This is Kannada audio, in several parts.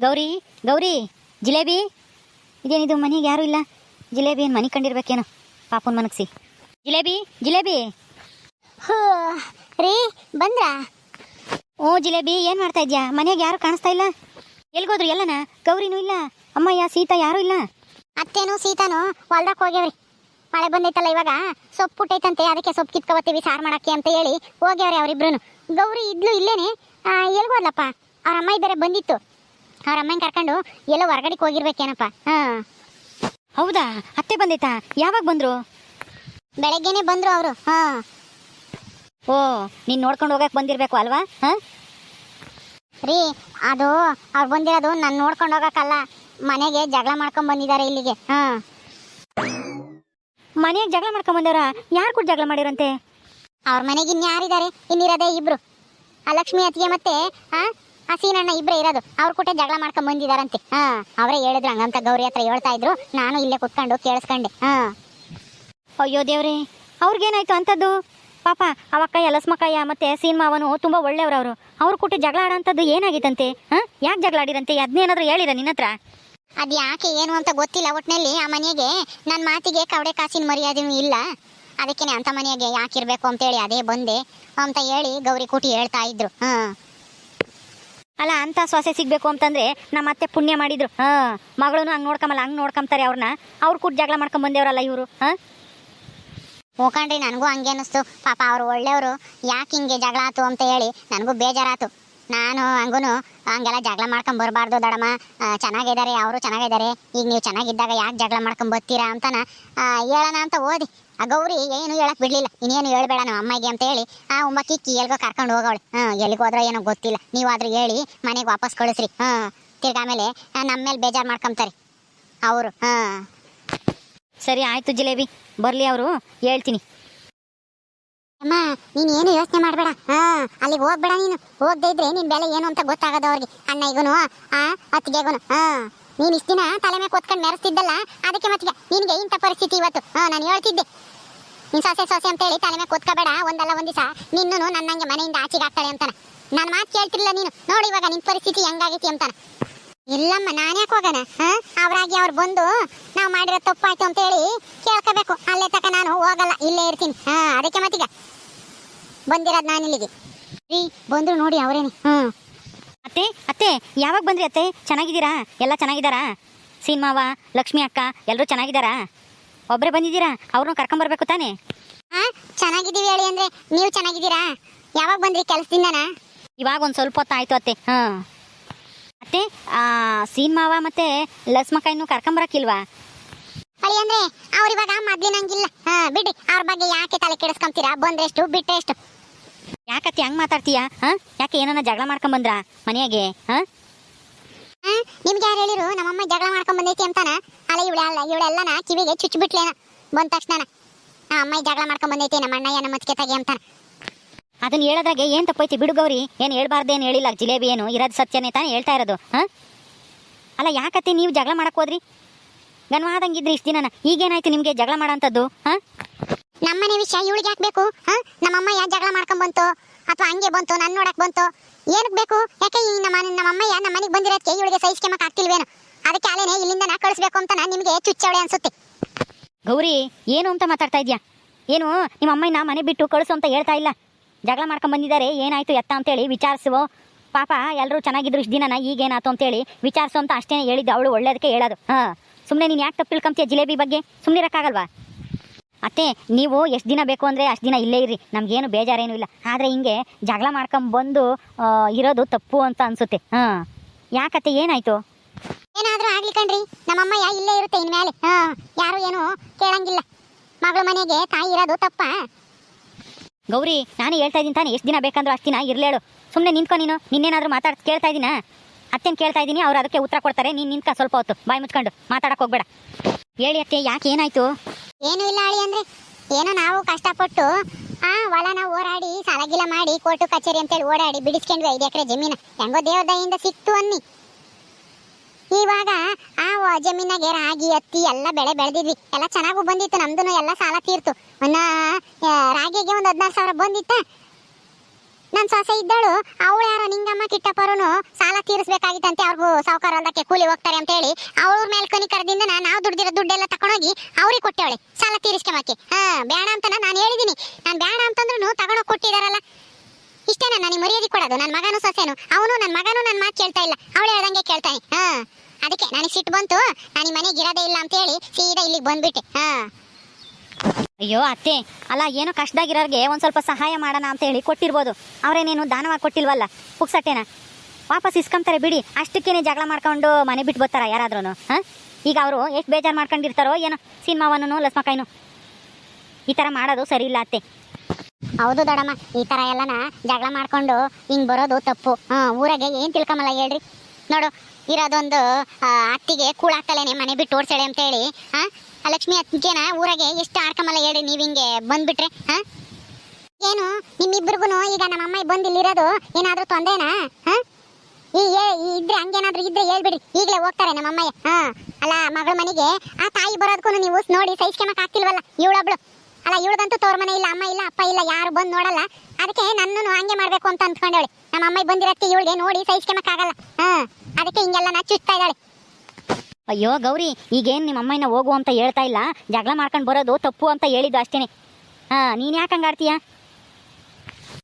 ಗೌರಿ ಗೌರಿ ಜಿಲೇಬಿ. ಇದೇನಿದು ಮನೆಗೆ ಯಾರು ಇಲ್ಲ. ಜಿಲೇಬಿ ಏನು ಮನೆ ಕಂಡಿರ್ಬೇಕೇನು. ಪಾಪನ್ ಮನಗ್ಸಿ. ಜಿಲೇಬಿ ಜಿಲೇಬಿ. ಹೋ ರೀ ಬಂದ್ರಾ? ಓ ಜಿಲೇಬಿ ಏನು ಮಾಡ್ತಾ ಇದ್ಯಾ? ಮನೆಗೆ ಯಾರು ಕಾಣಿಸ್ತಾ ಇಲ್ಲ. ಎಲ್ಗೋದ್ರು ಎಲ್ಲನ? ಗೌರಿನೂ ಇಲ್ಲ. ಅಮ್ಮಯ್ಯ ಸೀತಾ ಯಾರು ಇಲ್ಲ. ಅತ್ತೇನು ಸೀತಾನು ಹೊಲ್ದಾಗ ಹೋಗ್ಯವ್ರಿ. ಮಳೆ ಬಂದೈತಲ್ಲ ಇವಾಗ? ಸೊಪ್ಪು ಪುಟ್ಟೈತಂತೆ ಅದಕ್ಕೆ ಸೊಪ್ಪು ಕಿತ್ಕೊಬತ್ತೀವಿ ಸಾರು ಮಾಡಕ್ಕೆ ಅಂತ ಹೇಳಿ ಹೋಗ್ಯವ್ರಿ ಅವ್ರಿಬ್ರು ಗೌರಿ ಇದ್ಲು ಇಲ್ಲೇನೆ? ಎಲ್ಗೋದ್ಲಪ್ಪ? ಅವ್ರ ಅಮ್ಮ ಬೇರೆ ಬಂದಿತ್ತು. ಅವ್ರ ಅಮ್ಮನ ಕರ್ಕೊಂಡು ಎಲ್ಲೋ ಹೊರಗಡೆ ಹೋಗಿರ್ಬೇಕೇನಪ್ಪ. ಹಾಂ. ಹೌದಾ? ಅತ್ತೆ ಬಂದೈತಾ? ಯಾವಾಗ ಬಂದ್ರು? ಬೆಳಗ್ಗೆನೆ ಬಂದ್ರು ಅವರು. ಹಾಂ. ಓ ನೀನು ನೋಡ್ಕೊಂಡು ಹೋಗಕ್ಕೆ ಬಂದಿರಬೇಕು ಅಲ್ವಾ? ಹಾಂ? ರೀ ಅದು ಅವ್ರು ಬಂದಿರೋದು ನಾನು ನೋಡ್ಕೊಂಡು ಹೋಗಕ್ಕಲ್ಲ. ಮನೆಗೆ ಜಗಳ ಮಾಡ್ಕೊಂಡ್ ಬಂದಿದ್ದಾರೆ ಇಲ್ಲಿಗೆ. ಹಾಂ. ಮನೆಗೆ ಜಗಳ ಮಾಡ್ಕೊಂಡ್ ಬಂದವರ? ಯಾರು ಕೂಡ ಜಗಳ ಮಾಡಿರಂತೆ? ಅವ್ರ ಮನೆಗೆ ಇನ್ಯಾರಿದ್ದಾರೆ ಇನ್ನಿರೋದೇ ಇಬ್ರು. ಆ ಲಕ್ಷ್ಮಿ ಅತ್ತಿಗೆ ಮತ್ತೆ ಆ ಆ ಸೀನಣ್ಣ ಇಬ್ರೇ ಇರೋದು. ಅವ್ರ ಕೂಟ ಜಗಳ ಮಾಡ್ಕೊಂಡ್ ಬಂದಿದಾರಂತೆ. ಹಾ ಅವರೇ ಹೇಳಿದ್ರು ಹಂಗಂತ ಗೌರಿ ಹತ್ರ ಹೇಳ್ತಾ ಇದ್ರು. ನಾನು ಇಲ್ಲೇ ಕುತ್ಕೊಂಡು ಕೇಳಿಸ್ಕೊಂಡೆ. ಹಾ. ಅಯ್ಯೋ ದೇವ್ರೆ ಅವ್ರಿಗೇನಾಯ್ತು ಅಂಥದ್ದು ಪಾಪ ಅವಕ್ಕ ಯಲಸ್ಮಕ್ಕಯ್ಯ ಮತ್ತೆ ಸೀನ್ಮಾವನು ತುಂಬ ಒಳ್ಳೆಯವ್ರು ಅವರು. ಅವ್ರ ಕೂಟ ಜಗಳ ಆಡೋಂಥದ್ದು ಏನಾಗಿತ್ತಂತೆ? ಹಾಂ? ಯಾಕೆ ಜಗಳ ಆಡಿರಂತೆ? ಅದನ್ನೇನಾದ್ರೂ ಹೇಳಿರ ನಿನ್ನ ಹತ್ರ? ಅದ್ ಯಾಕೆ ಏನು ಅಂತ ಗೊತ್ತಿಲ್ಲ ಒಟ್ನಲ್ಲಿ ಆ ಮನೆಗೆ. ನನ್ನ ಮಾತಿಗೆ ಕವಡೆ ಕಾಸಿನ ಮರ್ಯಾದೆ ಇಲ್ಲ. ಅದಕ್ಕೇನೆ ಅಂತ ಮನೆಗೆ ಯಾಕಿರ್ಬೇಕು ಅಂತೇಳಿ ಅದೇ ಬಂದೆ. ಅಂತ ಹೇಳಿ ಗೌರಿ ಕೂಟಿ ಹೇಳ್ತಾ ಇದ್ರು. ಹಾ. ಅಲ್ಲ ಅಂತ ಸೊಸೆ ಸಿಗ್ಬೇಕು ಅಂತಂದ್ರೆ ನಮ್ಮ ಅತ್ತೆ ಪುಣ್ಯ ಮಾಡಿದ್ರು. ಹ ಮಗಳೂ ಹಂಗೆ ನೋಡ್ಕಂಬಲ್ಲ ಹಂಗೆ ನೋಡ್ಕೊಂತಾರೆ ಅವ್ರನ್ನ. ಅವ್ರು ಕೂಡ ಜಗಳ ಮಾಡ್ಕೊಂಡ್ ಬಂದೇವ್ರಲ್ಲ ಇವರು ಹ? ಹೋಕಂಡ್ರಿ ನನಗೂ ಹಂಗೆ ಅನ್ನಿಸ್ತು. ಪಾಪ ಅವ್ರು ಒಳ್ಳೆಯವರು. ಯಾಕೆ ಹಿಂಗೆ ಜಗಳ ಆತು ಅಂತ ಹೇಳಿ ನನಗೂ ಬೇಜಾರಾತು. ನಾನು ಹಂಗೂ ಹಂಗೆಲ್ಲ ಜಗಳ ಮಾಡ್ಕೊಂಡ್ ಬರಬಾರ್ದು ದಡಮ್ಮ. ಆ, ಚೆನ್ನಾಗಿದ್ದಾರೆ ಅವರು ಚೆನ್ನಾಗಿದ್ದಾರೆ ಈಗ ನೀವು ಚೆನ್ನಾಗಿದ್ದಾಗ ಯಾಕೆ ಜಗಳ ಮಾಡ್ಕೊಂಡ್ ಬರ್ತೀರಾ ಅಂತನ ಹೇಳೋಣ ಅಂತ ಓದಿ. ಆ ಗೌರಿ ಏನು ಹೇಳಕ್ ಬಿಡ್ಲಿಲ್ಲ. ಇನ್ನೇನು ಹೇಳ್ಬೇಡ ನಮ್ಮ ಅಮ್ಮಗೆ ಅಂತ ಹೇಳಿ ಆ ಉಮ್ಮ ಕಿಕ್ಕಿ ಎಲ್ಗೋ ಕರ್ಕೊಂಡು ಹೋಗೋಳೆ ಹಾಂ, ಎಲ್ಲಿಗೆ ಹೋದ್ರೋ ಏನೋ ಗೊತ್ತಿಲ್ಲ. ನೀವಾದ್ರೂ ಹೇಳಿ ಮನೆಗೆ ವಾಪಸ್ ಕಳಿಸ್ರಿ. ಹಾ, ತಿರ್ಗಾ ಆಮೇಲೆ ನಮ್ಮ ಮೇಲೆ ಬೇಜಾರು ಮಾಡ್ಕೊಂತಾರೆ ಅವರು, ಹಾಂ. ಸರಿ, ಆಯ್ತು ಜಿಲೇಬಿ. ಬರಲಿ ಅವರು, ಹೇಳ್ತೀನಿ. ಅಮ್ಮ, ನೀನ್ ಏನು ಯೋಚನೆ ಮಾಡಬೇಡ. ಹಾ, ಅಲ್ಲಿಗೆ ಹೋಗ್ಬೇಡ ನೀನು. ಹೋಗದೆ ಇದ್ರೆ ನಿನ್ ಬೆಲೆ ಏನು ಅಂತ ಗೊತ್ತಾಗದ ಅವ್ರಿಗೆ. ಅಣ್ಣ ಈಗುನು, ಆ, ಅತ್ತಿಗೆಗುನು, ಹಾ. ನೀನ್ ಇಷ್ಟ ದಿನ ತಲೆ ಮೇಲೆ ಕೊತ್ಕೊಂಡು ಮೆರೆಸ್ತಿದ್ದಲ್ಲ, ಅದಕ್ಕೆ ಮತ್ತೆ ನಿನಗೆ ಇಂಥ ಪರಿಸ್ಥಿತಿ ಇವತ್ತು. ಹಾ, ನಾನು ಹೇಳ್ತಿದ್ದೆ. ನೀನ್ ಸೊಸೆ ಸೊಸೆ ಅಂತ ಹೇಳಿ ತಲೆ ಮೇಲೆ ಕೂತ್ಕೋಬೇಡ, ಒಂದಲ್ಲ ಒಂದ್ ದಿವಸ. ನಿನ್ನೂ ನನ್ನಂಗೆ ಮನೆಯಿಂದ ಆಚೆಗೆ ಆಗ್ತಾಳೆ ಅಂತಾನೆ. ನನ್ನ ಮಾತು ಕೇಳ್ತಿರ್ಲಿಲ್ಲ ನೀನು. ನೋಡಿ ಇವಾಗ ನಿನ್ ಪರಿಸ್ಥಿತಿ ಹೆಂಗಾಗೈತಿ ಅಂತಾನೆ. ಇಲ್ಲಮ್ಮ, ನಾನು ಯಾಕೆ ಹೋಗೋಣ? ಅವ್ರಾಗಿ ಅವ್ರು ಬಂದು ನಾವು ಮಾಡಿರೋ ತಪ್ಪಾಯ್ತು ಅಂತ ಹೇಳಿ ಕೇಳ್ಕೋಬೇಕು. ಅಲ್ಲೇ ತಕ ನಾನು ಹೋಗಲ್ಲ, ಇಲ್ಲೇ ಇರ್ತೀನಿ. ಹಾ, ಅದಕ್ಕೆ ಮತ್ತೀಗ. ಬಂದಿರೋದು ನಾನು ಇಲ್ಲಿಗೆ. ರೀ, ಬಂದ್ರು ನೋಡಿ ಅವರೇನೆ. ಹ್ಮ್. ಅತ್ತೆ ಅತ್ತೆ, ಯಾವಾಗ ಬಂದ್ರಿ ಅತ್ತೆ? ಚೆನ್ನಾಗಿದ್ದೀರಾ? ಎಲ್ಲ ಚೆನ್ನಾಗಿದ್ದಾರಾ? ಸೀನ್ಮಾವ, ಲಕ್ಷ್ಮಿ ಅಕ್ಕ ಎಲ್ಲರೂ ಚೆನ್ನಾಗಿದ್ದಾರಾ? ಒಬ್ಬರೇ ಬಂದಿದ್ದೀರಾ? ಅವ್ರನ್ನೂ ಕರ್ಕೊಂಬರ್ಬೇಕು ತಾನೇ? ಹಾ ಚೆನ್ನಾಗಿದ್ದೀವಿ ಹೇಳಿ ಅಂದ್ರೆ ನೀವು ಚೆನ್ನಾಗಿದ್ದೀರಾ? ಯಾವಾಗ ಬಂದ್ರಿ ಕೆಲಸದಿಂದನಾ? ಇವಾಗ ಒಂದ್ ಸ್ವಲ್ಪ ಹೊತ್ತು ಆಯ್ತು ಅತ್ತೆ. ಹಾ. ಅತ್ತೆ ಆ, ಸೀನ್ ಮಾವ ಮತ್ತೆ ಲಸ್ಮಕಾಯಿನೂ ಕರ್ಕೊಂಬರಕ್ಕಿಲ್ವಾ? ಅಳಿ ಅಂದ್ರೆ ಅವ್ರ ಇವಾಗ ಮೊದ್ಲಿನಂಗಿಲ್ಲ. ಹಾ ಬಿಡಿ ಅವ್ರ ಬಗ್ಗೆ ಯಾಕೆ ತಲೆ ಕೆಡಿಸ್ಕೊಂತೀರಾ? ಬಂದ್ರೆಷ್ಟು ಬಿಟ್ಟೆಷ್ಟು ಯಾಕತ್ತೆ ಹೆಂಗ್ ಮಾತಾಡ್ತೀಯಾ? ಹಾ? ಯಾಕೆ ಏನನ್ನ ಜಗಳ ಮಾಡ್ಕೊಂಬಂದ್ರಾ ಮನೆಯಾಗೆ? ಹಾಂ? ಹಾ ನಿಮ್ಗೆ ಯಾರು ಹೇಳಿರು? ನಮ್ಮಮ್ಮ ಜಗಳ ಮಾಡ್ಕೊಂಡ್ ಬಂದೈತಿ ಅಂತಾನ? ಅಲ್ಲ ಇವಳೆ ಅಲ್ಲ ನಾ ಕಿವಿಗೆ ಚುಚ್ಚಿಬಿಟ್ಲೇನ ಬಂದ ತಕ್ಷಣ ನಾ ಅಮ್ಮ ಜಗಳ ಮಾಡ್ಕೊಂಡ್ ಬಂದೈತಿ ನಮ್ಮ ಅಣ್ಣಯ್ಯ ನಮ್ಮ ಮತ್ಕೆ ತಗೆ ಅಂತಾನ. ಅದನ್ನ ಹೇಳೋದ್ರಾಗೆ ಏನು ತಪ್ಪೈತಿ ಬಿಡು ಗೌರಿ. ಏನು ಹೇಳ್ಬಾರ್ದೇನು ಹೇಳಿಲ್ಲ. ಜಿಲೇಬಿ ಏನು ಇರೋದು ಸತ್ಯನೇ ತಾನೇ ಹೇಳ್ತಾ ಇರೋದು ಹಾಂ? ಅಲ್ಲ ಯಾಕತ್ತೆ ನೀವು ಜಗಳ ಮಾಡಕ್ ಹೋದ್ರಿ? ಗನ್ವಾದಂಗಿದ್ರಿ ಇಷ್ಟು ದಿನ ಈಗೇನಾಯ್ತು ನಿಮಗೆ ಜಗಳ ಮಾಡೋಂಥದ್ದು ಹಾಂ? ನಮ್ಮನೆ ವಿಷಯ ಇವಳಿಗೆ ಹಾಕ್ಬೇಕು ಬೇಕು ಹಾ? ನಮ್ಮಮ್ಮ ಯಾ ಜಗಳ ಮಾಡ್ಕೊಂಡ್ ಬಂತು ಅಥವಾ ಹಂಗೆ ಬಂತು ನನ್ನ ನೋಡಕ್ ಬಂತು ಏನಕ್ಕೆ ಬೇಕು? ಯಾಕೆ ಈ ನಮ್ಮ ನಮ್ಮಮ್ಮಯ್ಯ ನಮ್ಮ ಮನೆಗೆ ಬಂದಿರೋದಕ್ಕೆ ಇವಳಿಗೆ ಸಹಿಸ್ಕೆಮಕ್ ಆಗ್ತಿಲ್ವೇನು? ಅದಕ್ಕೆ ಅಲೆನೆ ಇಲ್ಲಿಂದ ನಾ ಕಳಿಸ್ಬೇಕು ಅಂತ ನಾನು ನಿಮಗೆ ಚುಚ್ಚವಳೆ ಅನ್ಸುತ್ತೆ. ಗೌರಿ, ಏನು ಅಂತ ಮಾತಾಡ್ತಾ ಇದ್ಯಾ ಏನು, ನಿಮ್ಮ ಅಮ್ಮನ ಮನೆ ಬಿಟ್ಟು ಕಳಿಸು ಅಂತ ಹೇಳ್ತಾ ಇಲ್ಲ? ಜಗಳ ಮಾಡ್ಕೊಂಡು ಬಂದಿದ್ದಾರೆ, ಏನಾಯ್ತು ಎತ್ತ ಅಂತೇಳಿ ವಿಚಾರಿಸುವ? ಪಾಪ ಎಲ್ಲರೂ ಚೆನ್ನಾಗಿದ್ರು ಇಷ್ಟು ದಿನನ, ಈಗೇನಾಯ್ತು ಅಂತೇಳಿ ವಿಚಾರಿಸು ಅಂತ ಅಷ್ಟೇ ಹೇಳಿದ್ದು ಅವಳು ಒಳ್ಳೇದಕ್ಕೆ ಹೇಳೋದು. ಹಾಂ ಸುಮ್ಮನೆ ನೀನು ಯಾಕೆ ತಪ್ಪು ಜಿಲೇಬಿ ಬಗ್ಗೆ? ಸುಮ್ಮನೆ ಇರೋಕ್ಕಾಗಲ್ವಾ? ಅತ್ತೆ, ನೀವು ಎಷ್ಟು ದಿನ ಬೇಕು ಅಂದರೆ ಅಷ್ಟು ದಿನ ಇಲ್ಲೇ ಇರ್ರಿ. ನಮಗೇನು ಬೇಜಾರೇನೂ ಇಲ್ಲ. ಆದರೆ ಹಿಂಗೆ ಜಗಳ ಮಾಡ್ಕೊಂಬಂದು ಇರೋದು ತಪ್ಪು ಅಂತ ಅನಿಸುತ್ತೆ. ಹಾಂ. ಯಾಕತ್ತೆ, ಏನಾಯ್ತು? ಏನಾದ್ರೂ ಆಗ್ಲಿ ಕಣ್ರಿ. ನಮ್ಮಮ್ಮಯ್ಯ ಇಲ್ಲೇ ಇರುತ್ತೆ ಇನ್ಮೇಲೆ. ಹಾ ಯಾರು ಏನು ಕೇಳಂಗಿಲ್ಲ. ಮಗಳ ಮನೆಗೆ ತಾಯಿ ಇರೋದು ತಪ್ಪ. ಗೌರಿ ನಾನು ಹೇಳ್ತಾ ಇದ್ದೀನಿ ತಾನೆ ಎಷ್ಟು ದಿನ ಬೇಕಂದ್ರೂ ಅಷ್ಟು ದಿನ ಇರ್ಲೇಳು ಸುಮ್ಮನೆ ನಿಂತ್ಕೊ ನೀನು. ನಿನ್ನೇನಾದರೂ ಮಾತಾಡ್ ಕೇಳ್ತಾ ಇದ್ದೀನ? ಅತ್ತೆನ ಕೇಳ್ತಾ ಇದ್ದೀನಿ ಅವ್ರು ಅದಕ್ಕೆ ಉತ್ತರ ಕೊಡ್ತಾರೆ. ನೀನು ನಿಂತ್ಕ ಸ್ವಲ್ಪ ಹೊತ್ತು. ಬಾಯಿ ಮುಚ್ಕೊಂಡು. ಮಾತಾಡಕ್ಕೆ ಹೋಗ್ಬೇಡ. ಹೇಳಿ ಅತ್ತೆ ಯಾಕೆ ಏನಾಯ್ತು? ಏನು ಇಲ್ಲ ಅಳಿ ಅಂದರೆ. ಏನೋ ನಾವು ಕಷ್ಟಪಟ್ಟು ಆ ಹೊಲನ ಹೋರಾಡಿ ಸಾಲಗಿಲ ಮಾಡಿ ಕೋರ್ಟು ಕಚೇರಿ ಅಂತೇಳಿ ಓಡಾಡಿ ಬಿಡಿಸ್ಕೊಂಡ್ವಿ ಐದು ಎಕರೆ ಜಮೀನ. ಹೆಂಗೋ ದೇವದಯಿಂದ ಸಿಕ್ತು ಅನ್ನಿ. ಇವಾಗ ಆ ಜಮೀನಾಗೆ ರಾಗಿ, ಹತ್ತಿ ಎಲ್ಲ ಬೆಳೆ ಬೆಳೆದಿದ್ವಿ. ಎಲ್ಲ ಚೆನ್ನಾಗೂ ಬಂದಿತ್ತು ನಮ್ದು ಎಲ್ಲ ಸಾಲ ತೀರ್ತು. ಅನ್ನ ರಾಗಿಗೆ ಒಂದು ಹದಿನಾರು ಸಾವಿರ ಬಂದಿತ್ತ? ನನ್ ಸೊಸೆ ಇದ್ದಳು, ಅವಳು ಯಾರೋ ನಿಂಗಮ್ಮ ಕಿಟ್ಟಪ್ಪರೂ ಸಾಲ ತೀರಿಸ್ಬೇಕಾಗಿತ್ತಂತೆ, ಅವ್ರಿಗೂ ಸಾವುಕಾರ ಹೊಲಕ್ಕೆ ಕೂಲಿ ಹೋಗ್ತಾರೆ ಅಂತ ಹೇಳಿ, ಅವ್ರ ಮೇಲೆ ಕನಿಕರದಿಂದ ನಾವು ದುಡ್ದಿರೋ ದುಡ್ಡೆಲ್ಲ ತಕೊಂಡೋಗಿ ಅವ್ರಿಗೆ ಕೊಟ್ಟೇವಳೆ, ಸಾಲ ತೀರಿಸ್ಕೊಂಬಕ್ಕೆ. ಹಾ, ಬೇಡ ಅಂತ ನಾನು ಹೇಳಿದೀನಿ. ನಾನು ಬೇಡ ಅಂತಂದ್ರೂ ತಗೊಂಡೋಗಿ ಕೊಟ್ಟಿದಾರಲ್ಲ. ಇಷ್ಟೇನ? ನನಗೆ ಮರ್ಯಾದೆ ಕೊಡೋದು ನನ್ನ ಮಗನು ಸೊಸೆನು. ಅವನು ನನ್ನ ಮಗನು ನನ್ನ ಮಾತು ಕೇಳ್ತಾ ಇಲ್ಲ. ಅವಳು ಹೇಳ್ದಂಗೆ ಕೇಳ್ತಾನೆ. ಹಾ. ಅದಕ್ಕೆ ನನಗೆ ಸಿಟ್ಟು ಬಂತು. ನಾನು ಮನೆಗೆ ಇರೋದೇ ಇಲ್ಲ ಅಂತ ಹೇಳಿ ಸೀದಾ ಇಲ್ಲಿಗೆ ಬಂದ್ಬಿಟ್ಟೆ. ಹಾ. ಅಯ್ಯೋ, ಅತ್ತೆ, ಅಲ್ಲ, ಏನೋ ಕಷ್ಟದಾಗಿರೋರಿಗೆ ಒಂದು ಸ್ವಲ್ಪ ಸಹಾಯ ಮಾಡೋಣ ಅಂತ ಹೇಳಿ ಕೊಟ್ಟಿರ್ಬೋದು. ಅವರೇನೇನು ದಾನವಾಗಿ ಕೊಟ್ಟಿಲ್ವಲ್ಲ? ಪುಕ್ಸಟ್ಟೆನ? ವಾಪಸ್ ಇಸ್ಕೊಂತಾರೆ ಬಿಡಿ. ಅಷ್ಟಕ್ಕೇನೆ ಜಗಳ ಮಾಡ್ಕೊಂಡು ಮನೆ ಬಿಟ್ಟು ಬರ್ತಾರ ಯಾರಾದ್ರೂ ಹಾಂ? ಈಗ ಅವರು ಎಷ್ಟು ಬೇಜಾರು ಮಾಡ್ಕೊಂಡಿರ್ತಾರೋ ಏನೋ ಸಿನಿಮಾವನು ಲಸ್ಮಕಾಯ್ನು. ಈ ಥರ ಮಾಡೋದು ಸರಿ ಇಲ್ಲ, ಅತ್ತೆ. ಹೌದು ದೊಡಮ್ಮ, ಈ ತರ ಎಲ್ಲನ ಜಗಳ ಮಾಡ್ಕೊಂಡು ಹಿಂಗ್ ಬರೋದು ತಪ್ಪು. ಹಾ, ಊರಾಗೆ ಏನ್ ತಿಳ್ಕೊಂಬಲ್ಲ ಹೇಳ್ರಿ? ನೋಡು, ಇರೋದೊಂದು ಅತ್ತಿಗೆ ಕೂಳಾಗ್ತಲೇನೆ ಮನೆ ಬಿಟ್ಟು ಓಡ್ಸಳೆ ಅಂತ ಹೇಳಿ ಹಾ ಲಕ್ಷ್ಮಿ ಅತ್ತಿಗೆನ ಊರಾಗೆ ಎಷ್ಟು ಆಡ್ಕೊಂಬಲ್ಲ ಹೇಳ್ರಿ ನೀವ್ ಹಿಂಗೆ ಬಂದ್ಬಿಟ್ರೆ, ಹಾ? ಏನು ನಿಮ್ಮಿಬ್ರಿಗೂ ಈಗ ನಮ್ಮ ಅಮ್ಮ ಬಂದು ಇಲ್ಲಿರೋದು ಏನಾದ್ರೂ ತೊಂದ್ರೆನಾ ಈ, ಏ- ಇದ್ರೆ ಹಂಗೇನಾದ್ರೂ ಇದ್ರೆ ಹೇಳ್ಬಿಡ್ರಿ, ಈಗಲೇ ಹೋಗ್ತಾರೆ ನಮ್ಮ ಅಮ್ಮಯ್ಯ ಹಾ? ಅಲ್ಲ, ಮಗಳ ಮನೆಗೆ ಆ ತಾಯಿ ಬರೋದಕ್ಕೂ ನೀವು ನೋಡಿ ಸಹಿಸ್ಕೊಂಬಕ್ ಆಗ್ತಿಲ್ವಲ್ಲ, ಇವಳೊಬ್ಳು. ಅಲ್ಲ, ಇವಳದಂತೂ ತೋರ್ ಮನೆ ಇಲ್ಲ, ಅಮ್ಮ ಇಲ್ಲ, ಅಪ್ಪ ಇಲ್ಲ, ಯಾರು ಬಂದು ನೋಡಲ್ಲ. ಅದಕ್ಕೆ ನನ್ನನ್ನು ಹಂಗೆ ಮಾಡ್ಬೇಕು ಅಂತ ಅಂದ್ಕೊಂಡವಳೆ. ನಮ್ಮ ಅಮ್ಮ ಬಂದಿರತ್ತೆ ಇವಳಿಗೆ ನೋಡಿ ಸಹಿಸ್ಕೊಂಬಕ್ ಆಗಲ್ಲ. ಹಾ, ಅದಕ್ಕೆ ಹಿಂಗೆಲ್ಲ ನಾ ಇದ್ದಾಳೆ. ಅಯ್ಯೋ, ಗೌರಿ, ಈಗೇನು ನಿಮ್ಮ ಅಮ್ಮನ ಹೋಗು ಅಂತ ಹೇಳ್ತಾ ಇಲ್ಲ? ಜಗಳ ಮಾಡ್ಕೊಂಡು ಬರೋದು ತಪ್ಪು ಅಂತ ಹೇಳಿದ್ದು ಅಷ್ಟೇನೆ. ಹಾ, ನೀನು ಯಾಕೆ ಹಂಗಾಡ್ತೀಯ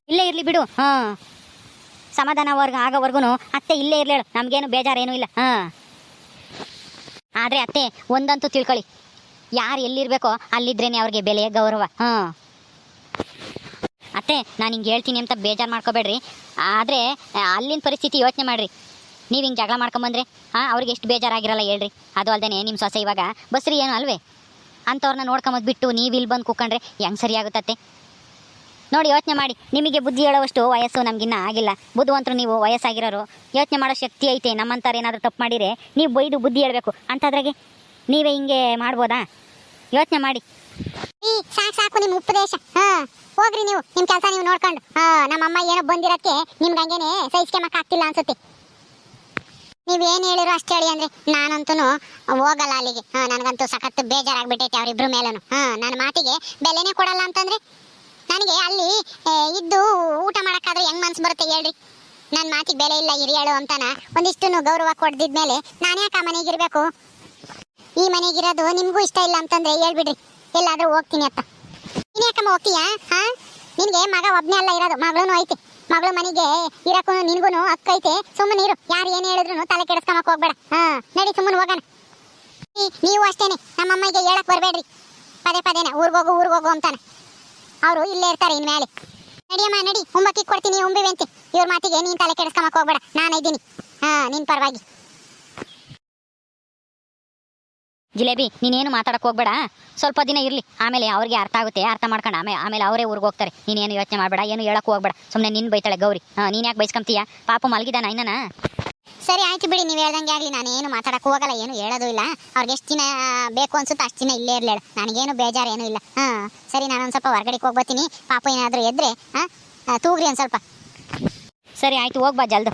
ಇಲ್ಲೇ ಇರಲಿ ಬಿಡು. ಹಾಂ. ಸಮಾಧಾನವರ್ಗ ಆಗೋವರೆಗೂ ಅತ್ತೆ ಇಲ್ಲೇ ಇರ್ಲೇಳು ನಮಗೇನು ಬೇಜಾರೇನೂ ಇಲ್ಲ. ಹಾಂ. ಆದರೆ ಅತ್ತೆ, ಒಂದಂತೂ ತಿಳ್ಕೊಳ್ಳಿ. ಯಾರು ಎಲ್ಲಿರ್ಬೇಕೋ ಅಲ್ಲಿದ್ರೇನೆ ಅವ್ರಿಗೆ ಬೆಲೆ, ಗೌರವ. ಹಾಂ ಅತ್ತೆ, ನಾನು ಹಿಂಗೆ ಹೇಳ್ತೀನಿ ಅಂತ ಬೇಜಾರು ಮಾಡ್ಕೋಬೇಡ್ರಿ. ಆದರೆ, ಅಲ್ಲಿನ ಪರಿಸ್ಥಿತಿ ಯೋಚನೆ ಮಾಡ್ರಿ. ನೀವು ಹಿಂಗೆ ಜಗಳ ಮಾಡ್ಕೊಂಬಂದ್ರೆ, ಹಾಂ, ಅವ್ರಿಗೆ ಎಷ್ಟು ಬೇಜಾರಾಗಿರಲ್ಲ ಹೇಳ್ರಿ. ಅದು ಅಲ್ಲದೆ ನಿಮ್ಮ ಸೊಸೆ ಇವಾಗ, ಬಸ್ರಿ ಏನು ಅಲ್ವೇ? ಅಂಥವ್ರನ್ನ ನೋಡ್ಕೊಂಬದ್ ಬಿಟ್ಟು ನೀವು ಇಲ್ಲಿ ಬಂದು ಕೂಕೊಂಡ್ರೆ ಹೆಂಗೆ ಸರಿಯಾಗುತ್ತತ್ತೆ ನೋಡಿ, ಯೋಚನೆ ಮಾಡಿ. ನಿಮಗೆ ಬುದ್ಧಿ ಹೇಳೋವಷ್ಟು ವಯಸ್ಸು ನಮಗಿನ್ನ ಆಗಿಲ್ಲ. ಬುದ್ಧಿವಂತರು ನೀವು ವಯಸ್ಸಾಗಿರೋರು, ಯೋಚನೆ ಮಾಡೋ ಶಕ್ತಿ ಐತೆ. ನಮ್ಮಂಥವ್ರು ಏನಾದರೂ ತಪ್ಪು ಮಾಡಿದರೆ ನೀವು ಬೈದು ಬುದ್ಧಿ ಹೇಳಬೇಕು. ಅಂಥದ್ರಾಗೆ ನೀವೇ ಹಿಂಗೆ ಮಾಡ್ಬೋದಾ? ಯೋಚನೆ ಮಾಡಿ. ಈ ಸಾಕು ಸಾಕು ನಿಮ್ಮ ಉಪದೇಶ. ಹೋಗ್ರಿ ನೀವು, ನಿಮ್ ಕೆಲಸ ನೀವು ನೋಡ್ಕೊಂಡು. ನಮ್ಮ ಅಮ್ಮ ಏನೋ ಬಂದಿರಕ್ಕೆ ನಿಮ್ಗೆ ಹಂಗೇನೆ ಸಹಿಸ್ಕೊಂಬಕ್ ಆಗ್ತಿಲ್ಲ ಅನ್ಸುತ್ತೆ. ನೀವ್ ಏನ್ ಹೇಳಿರೋ ಅಷ್ಟೇ ಹೇಳಿ ಅಂದ್ರೆ ನಾನಂತೂ ಹೋಗಲ್ಲ ಅಲ್ಲಿಗೆ. ನನಗಂತೂ ಸಖತ್ ಬೇಜಾರಾಗ್ಬಿಟ್ಟೈತೆ ಅವ್ರಿಬ್ರು ಮೇಲೂ ಹ ನನ್ನ ಮಾತಿಗೆ ಬೆಲೆನೇ ಕೊಡಲ್ಲ ಅಂತಂದ್ರೆ ನನಗೆ ಅಲ್ಲಿ ಇದ್ದು ಊಟ ಮಾಡಕ್ಕಾದ್ರೆ ಹೆಂಗ್ ಮನ್ಸು ಬರುತ್ತೆ ಹೇಳ್ರಿ. ನನ್ನ ಮಾತಿಗೆ ಬೆಲೆ ಇಲ್ಲ ಹಿರಿಯಳು ಅಂತಾನ ಒಂದಿಷ್ಟು ಗೌರವ ಕೊಡ್ದಿದ್ಮೇಲೆ ನಾನು ಯಾಕೆ ಆ ಮನೆಗಿರ್ಬೇಕು ಈ ಮನೆಗಿರೋದು ನಿಮ್ಗೂ ಇಷ್ಟ ಇಲ್ಲ ಅಂತಂದ್ರೆ ಹೇಳ್ಬಿಡ್ರಿ. ಎಲ್ಲಾದ್ರೂ ಹೋಗ್ತೀನಿ ಅತ್ತ. ನೀನ್ ಯಾಕಮ್ಮ ಹೋಗ್ತೀಯಾ? ಹಾ? ನಿನ್ಗೆ ಮಗ ಒಬ್ನೇ ಅಲ್ಲ ಇರೋದು. ಮಗಳೂ ಐತೆ. ಮಗಳು ಮನೆಗೆ ಇರಕ್ಕೂ ನಿನ್ಗೂ ಅಕ್ಕೈತೆ ಸುಮ್ಮನೆ ಇರು. ಯಾರು ಏನ್ ಹೇಳಿದ್ರು ತಲೆ ಕೆಡಿಸ್ಕೊಂಬಕ್ ಹೋಗ್ಬೇಡ. ಹಾ, ನಡಿ ಸುಮ್ಮನೆ ಹೋಗೋಣ. ನೀವು ಅಷ್ಟೇನೆ. ನಮ್ಮ ಅಮ್ಮಗೆ ಹೇಳಕ್ ಬರ್ಬೇಡ್ರಿ. ಪದೇ ಪದೇನೆ. ಊರ್ಗ ಹೋಗು ಅಂತಾನೆ. ಅವರು ಇಲ್ಲೇ ಇರ್ತಾರೆ ಇನ್ಮೇಲೆ ನಡಿಯಮ್ಮ ನಡಿ ಉಂಬಕ್ಕಿ ಕೊಡ್ತೀನಿ ಉಂಬಿವೆಂತೆ ಇವ್ರ ಮಾತಿಗೆ ನೀನ್ ತಲೆ ಕೆಡಿಸ್ಕೊಂಬಕ್ ಹೋಗ್ಬೇಡ. ನಾನು ಇದ್ದೀನಿ. ಹಾ, ನಿನ್ ಪರವಾಗಿ. ಜಿಲೇಬಿ ನೀನೇನು ಮಾತಾಡಕ್ಕೆ ಹೋಗ್ಬೇಡ. ಸ್ವಲ್ಪ ದಿನ ಇರಲಿ. ಆಮೇಲೆ ಅವ್ರಿಗೆ ಅರ್ಥ ಆಗುತ್ತೆ. ಅರ್ಥ ಮಾಡ್ಕೊಂಡು ಆಮೇಲೆ ಆಮೇಲೆ ಅವರೇ ಊರಿಗೆ ಹೋಗ್ತಾರೆ. ನೀನೇನು ಯೋಚನೆ ಮಾಡಬೇಡ ಏನು ಹೇಳಕ್ಕೆ ಹೋಗ್ಬೇಡ. ಸುಮ್ಮನೆ ನಿನ್ನ ಬೈತಾಳೆ ಗೌರಿ. ಹಾಂ ನೀನು ಯಾಕೆ ಬೈಸ್ಕೊಂತೀಯ? ಪಾಪ ಮಲಗಿದಾನ ಇನ್ನನ? ಸರಿ ಆಯ್ತು ಬಿಡಿ ನೀವು ಹೇಳ್ದಂಗೆ ಆಗಲಿ. ನಾನು ಏನು ಮಾತಾಡಕ್ ಹೋಗಲ್ಲ ಏನು ಹೇಳೋದು ಇಲ್ಲ. ಅವ್ರಿಗೆ ಎಷ್ಟು ದಿನ ಬೇಕು ಅನ್ಸುತ್ತೆ ಅಷ್ಟು ದಿನ ಇಲ್ಲೇ ಇರಲಿಲ್ಲ ನನಗೇನು ಬೇಜಾರು ಏನೂ ಇಲ್ಲ. ಹಾಂ ಸರಿ ನಾನು ಸ್ವಲ್ಪ ಹೊರಗಡೆಗೆ ಹೋಗ್ಬತ್ತೀನಿ. ಪಾಪ ಏನಾದರೂ ಎದ್ರೆ ಹಾಂ ತೂಗ್ರಿ ಒಂದು ಸ್ವಲ್ಪ. ಸರಿ ಆಯ್ತು ಹೋಗ್ಬಾ ಜಲ್ದು.